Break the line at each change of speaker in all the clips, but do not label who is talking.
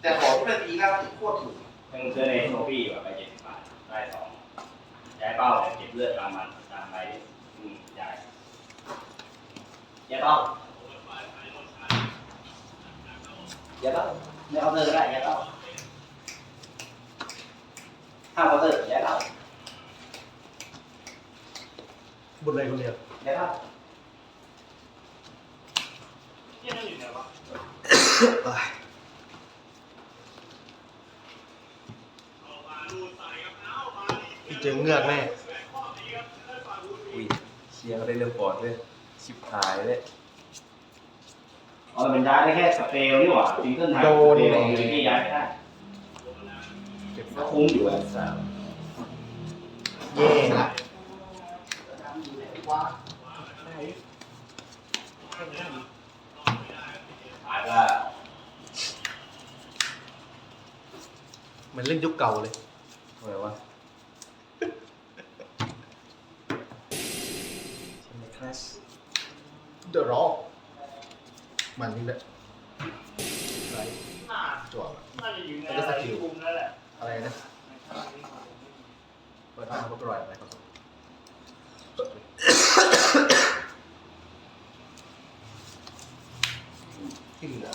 แต่ขอทุกนาทีแล้วโคตรถูก
ยังซื้อในโชฟี่แบบไปเจ็ดสิบบาทได้สองย้ายเป้าเนี่ยเก็บเลือดตามมันตามไปอืมย้ายย้ายเป้าย้ายเป้าไม่เอาเตอร์ก็ได้ย้ายเป้าห้ามเอาเตอร์ย้ายเป้า
บุญอะไรคนเดียว
ย้ายเป้า
เจอเงือกแน่
อุ้ยเชียร์เขาได้เรื่องปอดด้วยชิบหายเลย
อ๋อมันย้ายได้แค่สเปลนี่หว่าซิงเกิลไทม์สเปลอยู่ที่ย้ายไม่ได้
เก็บ
ก็คุ้มอยู่อะ
สาม
เย่
อาจจะ
เหมันเล่นยุคเก่าเลย
ทำไมวะ ใช่ไหมคลาส
เดอะร็อกมันนี่แหละไรจั่ว
น่าจะอยู่ในอะไรกลุ่มนั่นแหละ
อะไรนะ เปิดทางก็ปล่อยอะไรครับที่เหลือ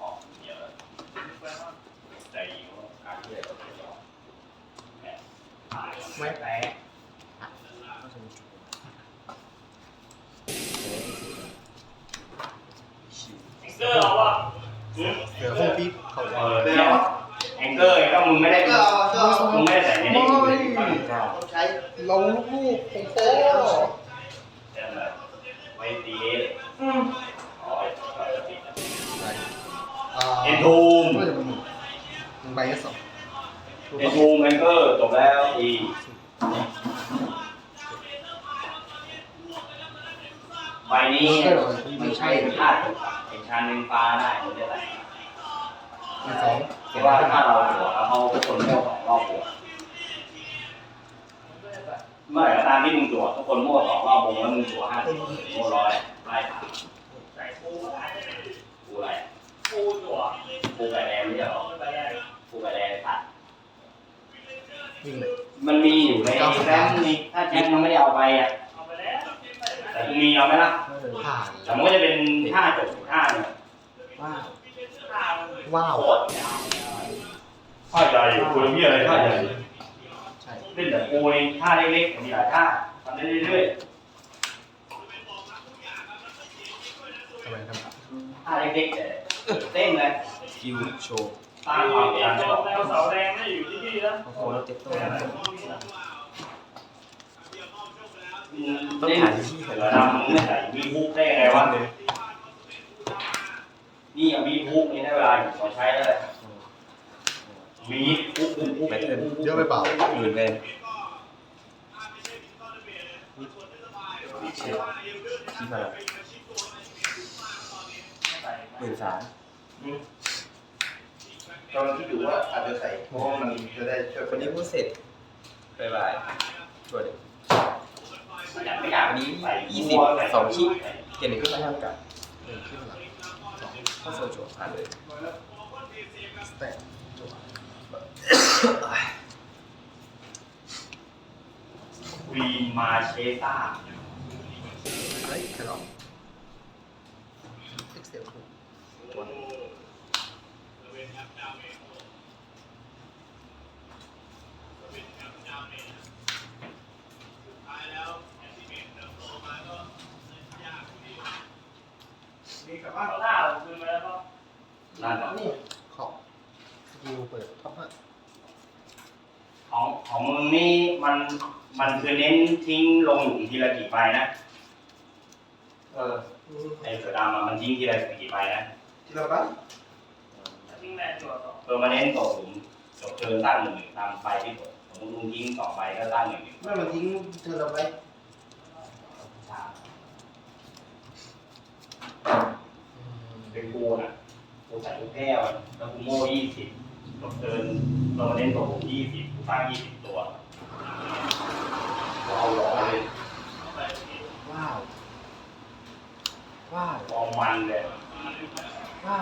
ออกเยอะใจการที่จะไปยอมแหมตาย
ไม่แตก
ชิว
เกอร์เอาว่ะ
เหลือห้องปี๊บเขา
เออแล้วแองเกอร์ก็มึงไม่ได้
ก็ก็
มึงไม่ได้ใส่ในนี้มึงไม่ได้
เก้า
ต้องใช้
ลงลูกๆโป๊ะ
แต่แบบไว้ตีอ๋อ
ๆอะไรอ่า
เอ็นทูม
ก็จะเป็นมึงใบก็สอง
เอ็นทูมแองเกอร์จบแล้วอีใบนี้มันใช่ธาตุเอกชานหนึ่งฟ้าได้ไม่ได้ไร
มีสอง
เพราะว่าถ้าเราหัวเขาเป็นคนโม่สองรอบหัวเมื่อไหร่ก็ตามที่มึงจั่วทุกคนโม่สองรอบวงแล้วมึงจั่วห้าสิบโม่ร้อยไล่ตาม
ใส่ปู
กูอะไร
ปูตัว
กูไก่แดงไม่ใช่หรอ
ไปได้
กูไก่แดงตัด
วิ่งเลย
มันมีอยู่ในแฟ้มนี่ถ้าแจ็คมันไม่ได้เอาไปอะ
เอาไปแล้ว
แต่กูมีเอาไหมล่ะ
ผ่าน
แต่มันก็จะเป็นท่าจบท่าเนี่ย
ว้าว
ข้าว
ว้าว
โคตรยาวท่าใหญ่กูมีอะไรท่าใหญ่
ใช่
เล่นแต่กูเองท่าเล็กๆมีหลายท่าทำได้เรื่อย
ทำไมครับ
ๆท่าเล็กๆแต่เต้นเลย
คิวโชว์
สร้างความ
เด็
ดั
ก
น
โดนแนวเสาแดงไม่อยู่ที่นี่แล้ว
โอ้โหแล้วเจ็บตัวนะ
เล่นเสือดำมึงไม่ใส่มีฮุกได้ไงวะนี่มีฮุกนี่ได้เวลาอยู่ขอใช้แล้วมีฮุกฮุ กฮุก
แบตเทิล
เยอะไปเปล่า
หมื่นแวนเช็คที่มาหมื่นสาม
กำลังคิดอยู่ว่าอาจจะใส่เพราะว่ามันจะได้ช่วย
คนนี้พูดเสร็จบายบายชวน
อยากไม่อยาก
อันนี้
ใส่
ยี่สิบสองชิ้นเกียรติหนึ่งขึ้นมาห้ามกับ
หนึ่งขึ้นหลังสอง
เข้าโซโจผ่านเลย
สแต็กจั่ ว
วีมาเชต้า
เฮ้ยแค่ลองเอ็กเซลถูก
มีกับข้าวหน้าคืนมาแล้วก็
นั่นแหละ
นี่ขอบสกิลเปิดท็อปห้า
ของของมึงนี่มันมันคือเน้นทิ้งลงหลุมทีละกี่ใบนะ
เออ
ไอ้เสือดำอะมันทิ้งทีละกี่ใบนะ
ทีละบ้าน
ทิ้งแรงตัวต่อ
เออมาเน้นตกหลุมจบเทิร์นตั้งหนึ่งหนึ่งตามใบที่กดสมมติลุงทิ้งสองใบก็ตั้งหนึ่งหนึ่ง
ไม่มันทิ้งเธอเราไว้
เป็นกูน่ะกูใส่ลูกแก้วแล้วกูโม่ยี่สิบ จบเทิร์นเรามาเน้นตกหลุมยี่สิบกูตั้งยี่สิบตัวเราเอาล้อเลย
ไปที่
ว้าว ว้าว
ลองมันเลย
วเก้า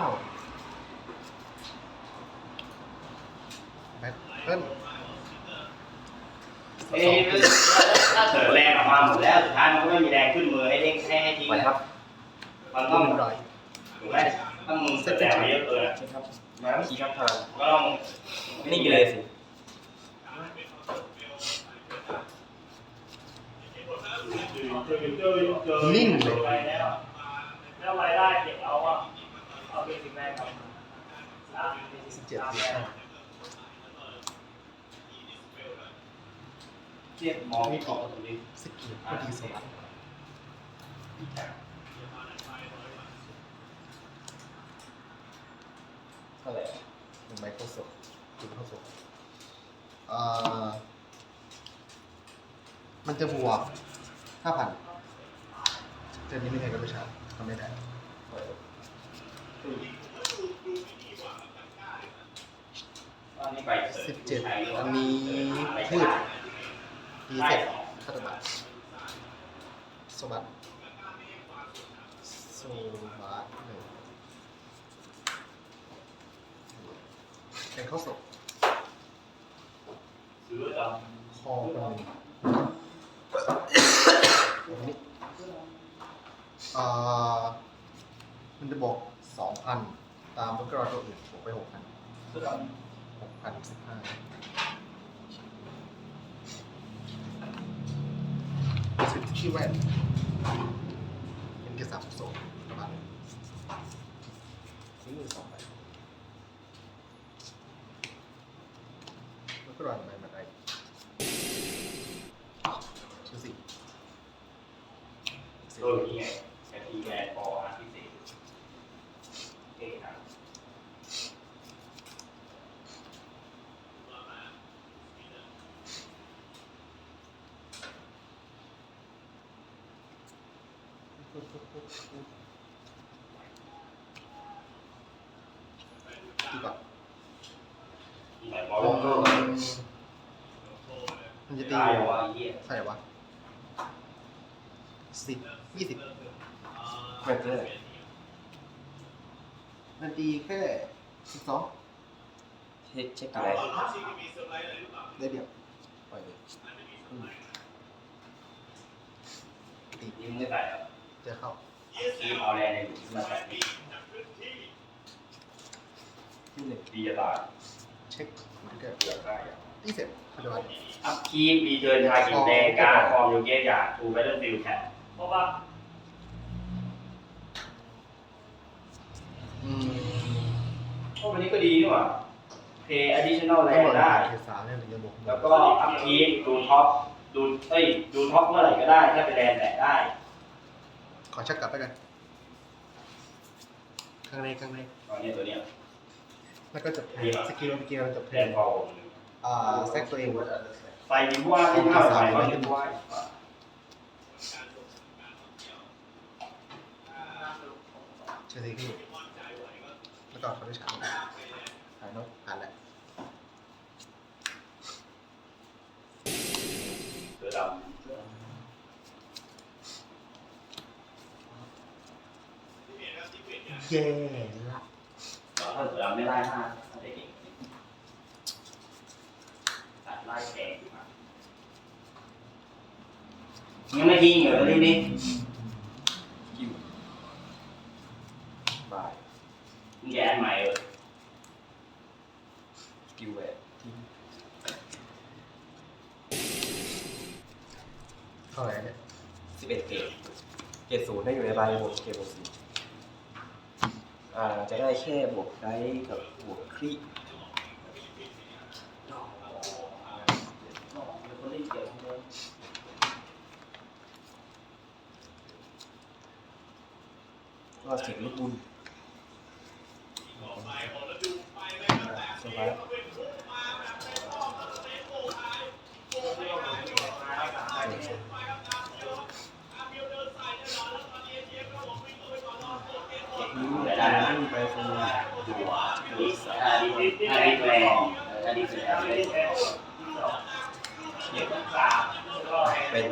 แบทเพิ่ม
เอ้ยถ้าเกิดแรงออกมาหมดแล้วสุดท้ายมันก็ไม่มีแรงขึ้นมือให้เด้งให้ให้ทิ้ง
ไปครับ
มัน
ต้
ต้
อ
องง
ร้อย
ถูกไหมถ้ามึงเสร็จแรงมาเยอะเกิน
ใช่ครับ มาขี่ครับทาง
ก็ต้อง
นิ่งไปเลยสิ
นิ่งเลย
ไปแล้วแล้วรายได้เก็บเอาอะเอาเป็นสิ่งแรกครับสาม
สิบเจ็ดสิบห้า
เทียบมองที่เกาะตรงนี้
สกิลพอดีสวัสดิ์
ท่าไหร่
หนึ่งไมโครโซฟจุดเข้าโซฟอ่ามันจะบวกห้าพันเจนนี้ไม่ใช่ก็ไม่ใช่ทำไม่ได้
ตอนนี้ไป
สิบเจ็ดอันนี้พืชดีเสร็จคาตาบัตสวัสดิ์สวัสดิ์หนึ่ง เป็นข้าวสด
ซื้อต่อ
คอคนหนึ่งตรงนี้อ่ามันจะบอกสองพันตามตัวกระตัวอื่นบวกไปหกพัน
ซื้อต่อ
หกพันสิบห้าสิบที่แว่นเป็นแค่สามโซนประมาณนี้
ทิ้งมือสองไป
แล้วก็รอนไปมาได้ชื่อสิ
ตัวนี้ไงแต่ทีแมนพออาร์พิเศษเอ๊ะครับ
ดีกว่า
แต่พอลงก็
มันจะตี
ได้วะไอ้เหี้ย
ใช่วะสิบยี่สิบ
แมตเตอร์
มันตีแค่สิบสอง
เช็คเช็คอะไร
ได้เดียว
ปล่อยเลย
ตี
นี่มึงไม่ใส่หรอ
เจอเข้า
ทีมเอาแรงในหลุมมาใส่นี่
ที่หนึ่ง
ดีจะตาย
เช็คคอมพิวเตอร์
เกือบได้อะ
ตีเสร็จปัจจุบัน
อัพคีมีเดินทางกินแดงกาฟอร์มยูเกตยาทูไปเรื่องฟิลแคท
เพราะว่า
อืม
โอ้วันนี้ก็ดีนี่หว่าเพย์ additional แร
ต้อง
ง
รอ
ได้
เทสาเนี่ยถึงจะบอก
แล้วก็อัพคีดูท็อปดูเอ้ยดูท็อปเมื่อไหร่ก็ได้ ถ้าไปแดนแตะได้
ขอชักกลับไปกันข้างในข้างใน
ตอนนี้ตัวเนี้ย
แล้วก็จบเพลงสกิลสกิลจบเพ
แด
ลง
นพอ
อ่าแซกตัวเอง
ใส่ดิบว่าไม่น่าใส่ว่าดิบว่า
เชอร์ซีพี่แล้วก็เขาได้ฉาก
หายเนาะ
ผ่านแล้ว
เสือด
เย่ละำ
ถ้าเสือดำไม่ไล่ห้าถ้าเด็กเก่งตัดไล่แกงขึ้นมา ยังไม่ทิ้งเหรอนี่นี่
คิวบาย
มึงแกนใหม่เออ
สกิลแหวนทิ้ง
เท่าไหร่เนี่ย
สิบเอ็ดเกตเกตศูนย์ได้อยู่ในใบบวกเกตบวกสี่อ่าจะได้แค่บวกได้กับบวกคลิ ก็เสียงลูกบุญสบายนิ้วแต่ ไม่มีไปฟู
ดูอะดูอ่าดิดิอ่าดิแรงอ่าดิแรง
ไม่ได้แพ้ที่สอง
เขียน
สามแล้วก็
เป็น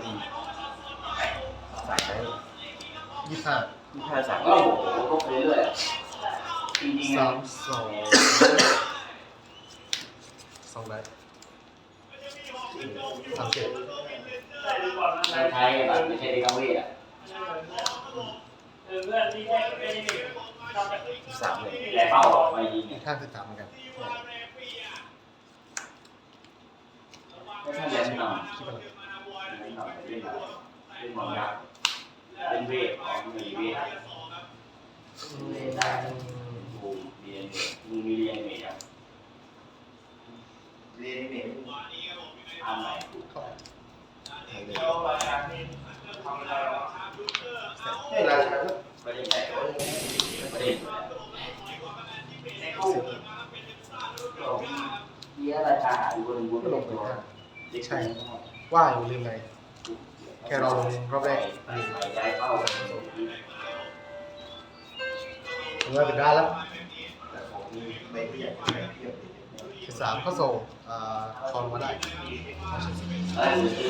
สายได้
ยี่ห้า
ที่ห้าสาม
ก็โอ้โหก็ไปเรื่อยจริงๆ
สา
อะ
มสองสองไลท์สามเจ็ด
ไม่
ใช่แบบไม่ใช่เด็กาเวทอะ
เออเพื่อนที่แค่ไม่ได้ทำแบบ
สามเลย
นี่แห
แต่
ละ
เป้า
เป้า
ออกไปยิง
อี
เนี่ย
กข้างสิบสามเหมือนกัน
ไม่ใช่เรียนต่ำ
คิดว่าอะไร
เรียนต่ำเรียนอะไรเรียนมองยักษ์เป็นเวทของมีเวทเรียนได้บูมเรียนเวทมึงมีเรียนเวทอะ
เรียนนี่
ทำไหน
เข้าไปหายเลย
เรารายการนี้ทำอะไรวะ
ให้ราชา
ไม่ได้แต่ไม่ได้
ในตู้
เยี่ยราชาอยู่บนบน
ลงไป
ใช่
ว่าอยู่ลืมไงแค่เราลงรอบแรก
ใส่ใจเข้า
ผมว่าเป็นได้แล้ว
แต่ของมีไม่ที่อยากเทียบ
สิบสามเข้าโซ่คอนมาได้
แ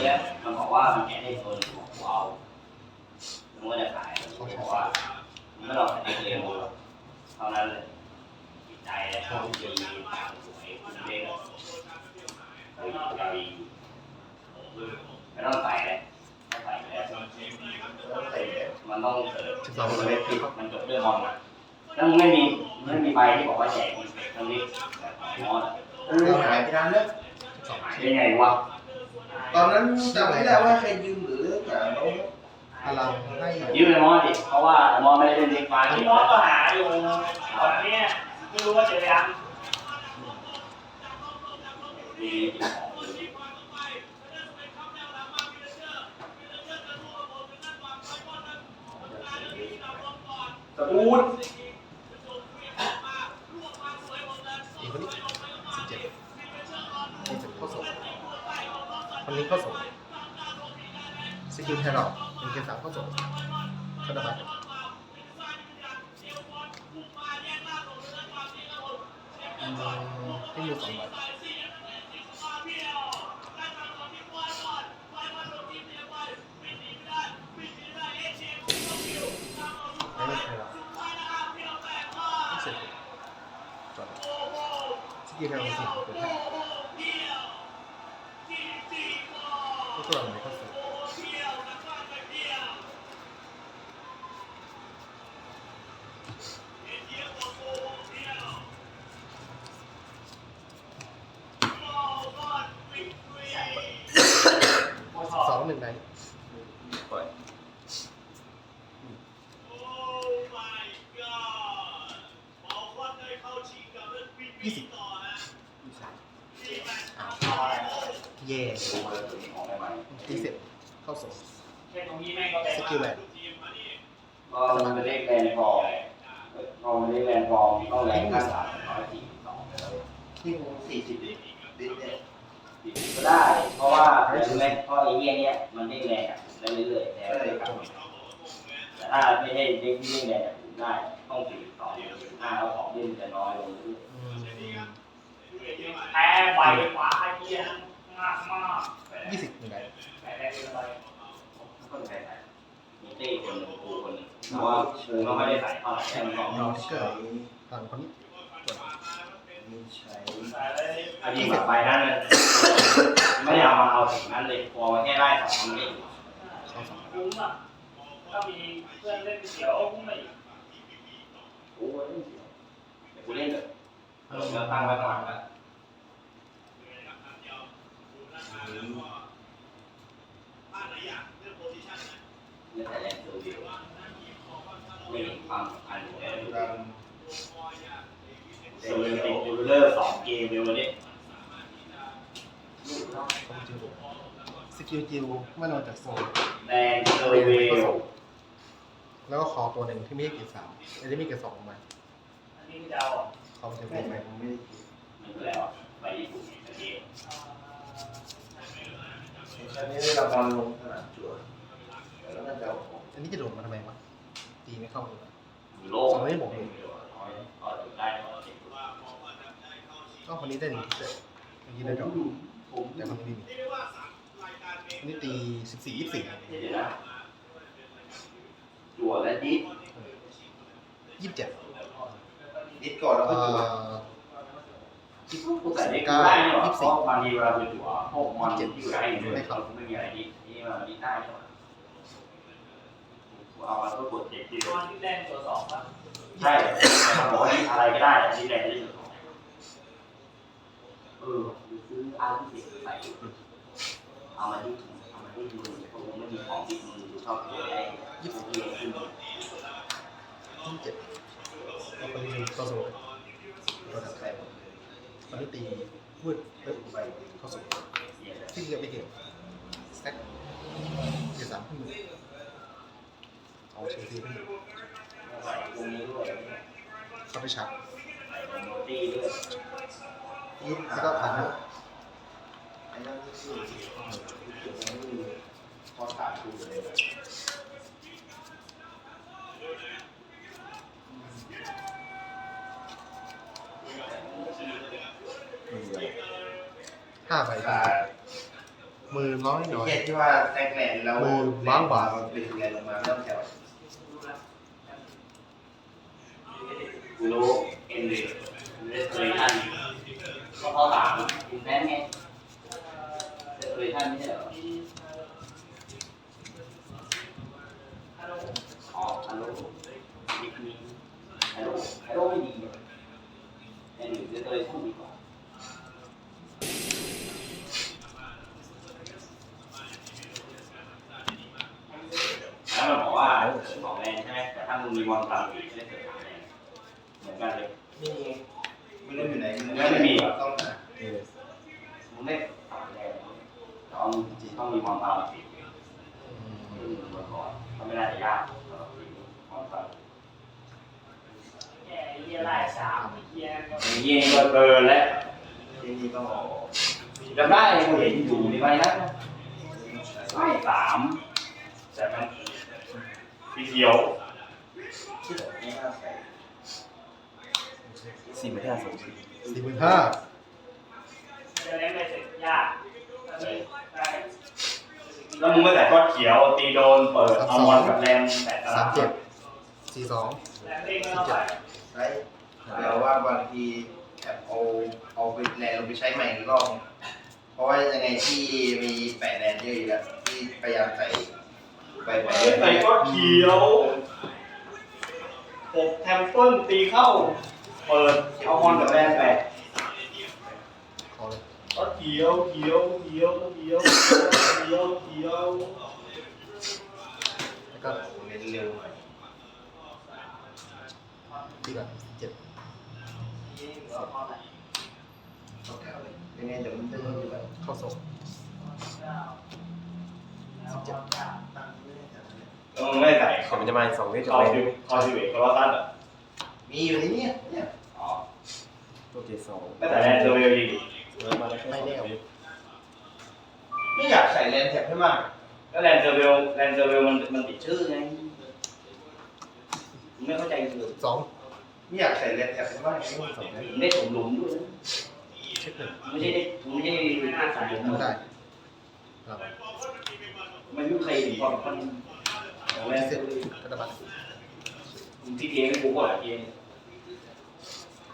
ล้วมันบอกว่ามันแกะได้ตัวหนึ่งของกูเอา มันก็จะขายเขาบอกว่ามันไม่หลอกแต่เองเท่านั้นเลยจิตใจและชอบดีตามสวยคุณเล่นเฮ้ยกาวีไม่ต้องใส่เลยไม่ใส่เลย
แล้วใส่แบบ
มันต้องเสิร์ฟ
สิบสอง
มันไม่ผิดมันจบด้วยมอนอะแล้วมึงไม่มีไม่มีใบที่บอกว่าแจกอินสเปกทั้งนี้แบบมอนอะ
เออหายไปนานแล้ว
สิบสอง
หายได้ไงวะ
ตอนนั้นจำไม่ได้ว่าใครยืมหรืออย่างโน้น
พลังให้
ยืมไอ้มอนดิเพราะว่ามอนไม่ได้เล่นเด็กฟ้า
พี่
ที่ม
อ
องน
ก็หาอยู่ก่อนเนี้ยไม่รู้ว่าเจอยัง
ดีของ
สมูท
อีกคนนี้สิบเจ็ดยี่สิบเข้าโซ่คนนี้เข้าโซ่สกิลแทนเรา เป็นเกมสามเข้าโซ่เข้าได้ไหมอืมให้อยู่สองใบไม่ใช่หรอไม่เสร็จจอดสกิลแทนเราสิเปิดให้ทุกตัวไหนเข้าโซ่สองหนึ่งไหน
ปล่อย
ยี่สิบเย่
ดูเลยตัวนี้ของใหม่
ตีเสร็จเข้าโซ่
แค่ตรงนี้แม่งก็ได้
สกิลแหวน
ก็มันเป็นเลขแรงทองก็มันเลขแรงทองต้องแรงค่าสามร้อยสี่สิบสองแล้ว
ที่ผมสี่สิบลิตรเนี่ย
ก็ได้ เพราะว่าเรื่องแรกเพราะไอ้เหี้ยเนี่ยมันเลขแรงอะได้เรื่อยๆแต่ไม่ได้กลับแต่ถ้าไม่ใช่เลขที่เลขแรงอะได้ต้องสี่สองห้าแล้วของเล่นจะน้อยลงเรื่อย
อืม
แพ้ใบขวาไอ้เหี้ยมากมาก
ยี่สิบหนึ่งไหน
แต่แรงเกินไป
ๆก็ใส่ใส่มีเต้คนหนึ่งกูคนหนึ่งเพราะว่าเชิญก็ไม่ได้ใส่เท่าไหร่แค่มันบอก
รอทิกเกอร์ฝั่งคนนี้
มีใช้
แต่เลย
อันนี้แบบใบนั้นเลยไม่ได้เอามาเอาถึงนั้นเลยพอมาแค่ได้สองมันไม่อยู่
เข้าสอง
คุ้มอะถ้ามีเพื่อนเล่นเขียวคุ้มไม่
โอ้ยเดี๋ยวกูเล่นเลย เราเลือกตั้งไว้ข้างหลังแล้วเรื่องแต่แรงตัวเดียวไม่เห็นความสำคัญของแรง
ตาม
เซลติดยูเลอร์สองเกมเลยวันนี้
สกิลจิวเมื่อนอนจากโซน
แดงเซอร์เวล
แล้วก็คอตัวหนึ่งที่ม่ใช่เกียร์สามอันนี้มีเกียร์สองมา
อันนี้จะเอา
คอมเทม
ไม่
เพล
ไม่
ต
ผมไม่ได้
แล้วไปญี่ปุ่นเกม
ครั้งนี้ได้ราบอลลงสนามจั่วแล้วน่าจะอั
นนี้จะโดดมาทำไมวะตีไม่เข้าเลย
โลกก็ถึงได้ก็เจ็บ
ก็คนนี้ได้หนึ่งเสร็จเมื่อกี้ได้ดอกแต่คนนี้ไม่มีนนี้ตีสิบสี่ยี่สิบ
จั่วและดิส
ยี่สิบเจ็ด
นิดก่อนแล้วก็
เอ่
จั่ว
อ
กูใส่ได้กูได้เนี่ยเพราะบางทีเวลาไปจั่วพวกมันอยู่ได้อยู่เลยไม่มีอะไรนี่นี่มันนี่ได้ใช่ไหมกูเอาแล้วก็กดเจ็บที่
ตัวที่แรงตัวสองป่ะ
ใช่มันบอกว่าอะไรก็ได้ที่แรงที่สุดเออซื้ออาร์ติเซ็ตใส่เอามาที่เอามาที่มือเพราะผมไม่มีของติดมือชอบเลยไอ้ยี่สิบเอ็ดขึ้น
ยี่สิบเจ็ด แล้วคนนี้เข้าสู่ระดับ
ใส่หมดเลย
คนนี้ตีวืดเปึ๊บไปเข้าสู่
เสียเลย
ที่เรียกไม่เกี่ยวแต็กเกียร์สามขึ้นมือเอาเชลซีขึ้นมือ
ใส่ตรงนี้ด้วย
เข้าไปชาร์จ
ใส่โมตี้ด้วย
นี่
แล้วก็ผ่านมือ
ไอ้นั่นนี่คือเดี๋ยวมันมีพอขาดคูเลยนะ
ห้าใบ
ขาด
มือน้อย
ไอ้
หน่อย
เหี้ยที่ว่าแตกแหลนแล้ว
มือบ้างบาท
มันเป็นยังไงลงมาเริ่มแถว
ดูแล
กูรู้เอ็นดีเรสะยากสำหรับทีมของเรา
แย่เยี่ยไล่สามเยี่ย
เยี่ยก็เกินแล้ว
ที่นี่ต้องออก
จำได้กูเห็นอยู่ในใบนั้นไล่สามแต่มันสีเขียว
สี่
หมื่นห้าสี่
หมื่นห้า
จะเล่นไม่เสร็จยากตอนนี้
แล้วมึงไม่ใส่ก้อนเขียวตีโดนเปิดเอามอนกับแรมแต่ต
สา
ลามด
เจ็ดสี่สอง
แรงเด้งไม่เท่าไหร่
ใช้แต่ว่าบางทีแบบเอาเอาไปแลนลงไปใช้ใหม่อีกรอบเพราะว่ายังไงที่มีแปะแลนเยอะอยู่แล้วที่พยายามใส่ไปไป
ไม่ใส่ก้อนเขียวหกแทมเปิลตีเข้า เปิดเอามอนกับแรมแปะ
ขอเลย
ก็เขียวเขียวเขียวเขียวเขียวเขียว
แล้วก็
เน้นเร็วหน่อย
ตีก่อนเจ็ด
ต้องแถวเลยยังไงเดี๋ยวมันจะอยู่แบบ
เข้าส่ง
สิบเจ็ด
แล้วมึงไม่ใส่
ขอมันจะมาสองเวทจะ
คอ
ไป
สิคอสิเวกคอร์ตันอะ
มีอยู่ในนี้เนี่ย
อ๋อ
ตัวเกรดสอง
ไม่แรนเซอร์เวลดี
แล้วมาได้แค่
ไม่
สอง
ได้อาวุธ
ไม่อยากใส่แลนแท็บให้มาก
แล้วแรนเซอร์เวลแรนเซอร์เวลมันมันติดชื่อไงมึงไม่เข้าใจเลย
สอง
ไม่อยากใส่แลนแท็บให้มาก
สองได้
มึงได้ถมหลุมด้วยนะ
เช็คหนึ่ง
ไม่ใช่ได้ไม่ใช่ได้สายหลุม
ไม่ได้ครับ
มันไม่เคยพอกับคนของแรน
ที่
เซ
เซ็
อ
ต
ร์เวล
กระดาษ
มึงที่เกมไม่กูก่อนเกม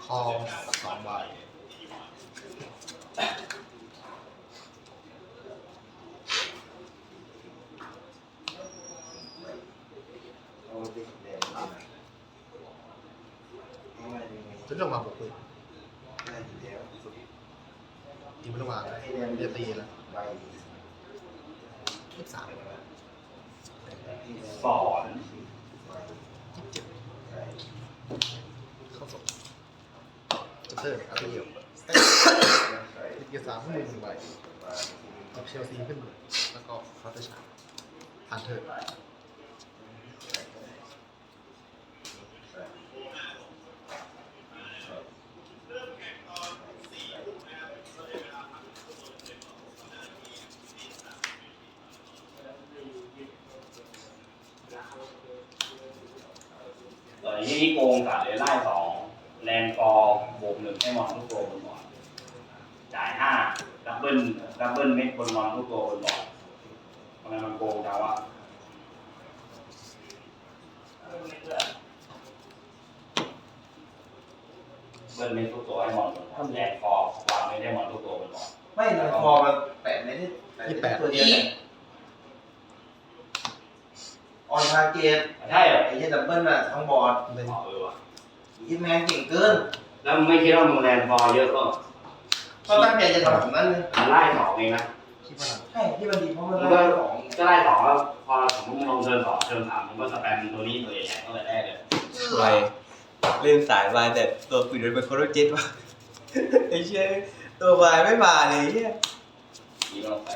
คอสองใบ จนลงมาหกหมื่น
ได้อยู่แล้วสุด
ตีไม่ต้องวาง
ให้แลน
เรียตีแล้ว
ใบ
ยี่สิบสาม
สอน
ยี่สิบเจ็ดเข้าส่งจะเตอร์อาร์เดียวสแต็กเกียร์สามขึ้นมือหนึ่งใบกับ เชลซีขึ้นมือแล้วก็คาร์เตอร์ชาร์ผ่านเธอ
เออยี่นี่โกงกัดเลไล่สองแรนฟอบวกหนึ่งให้มอนทุกตัวบนบอร์ดจ่ายห้าดับเบิล ดับเบิลเม็ดบนมอนทุกตัวบนบอร์ดทำไมมันโกงจังวะ
ไม่เพื่อ
บิ้ลไม่ทุกตัวให้มอนบนบอร์ดแลนด์ฟอร์วางไม่ได้มอนทุกตัวบนบอร์ด
ไม่นะพอมันแปะในที่ตัวเดียวเนี่ยออนทาร์เกต
ใช่เหรอ
ไอ้เหี้ยดับเบิลน่ะทั้งบอร์ด
เป็น
อ๋อเออว่ะ
ยี่แมนเก่งเกิน
แล้วมึงไม่คิดว่ามึงแลนด์ฟอร์เยอะก็
ก็ตั้งใจจะทำแบบนั้นเลย
มันไล่สองเองนะ
คิดว่า
ใช่ที่มันดีเพราะมันไล่ของ
ก็ไล่สองแล้วพอสมมติมึงลงเทิร์นสองเทิร์นสามมึงก็สแปมตัวนี้ตัวใหญ่ๆตั้งแต่แรกเลย
ไวเล่นสายมาแต่ตัวปืนมันเป็นโคโรเจ็ตว่ะไอ้เชี่ยตัววายไม่มาเลยเฮีย
นี่ต้องใส่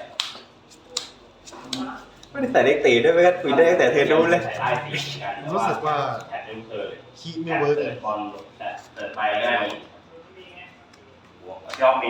ไม่ได้ใส่เล็กตีด้วยไม่งั้นปืนได้ตั้งแต่เทอร์นูนเลย
ใส่ได้สีกัน
รู้สึกว่า
แขนเต็มเทิร์นเลย
คีไม่เวิร์ก
เปิ
เล
ด
ย
บอลแต่เปิดไปก็ได้บวกยอมมี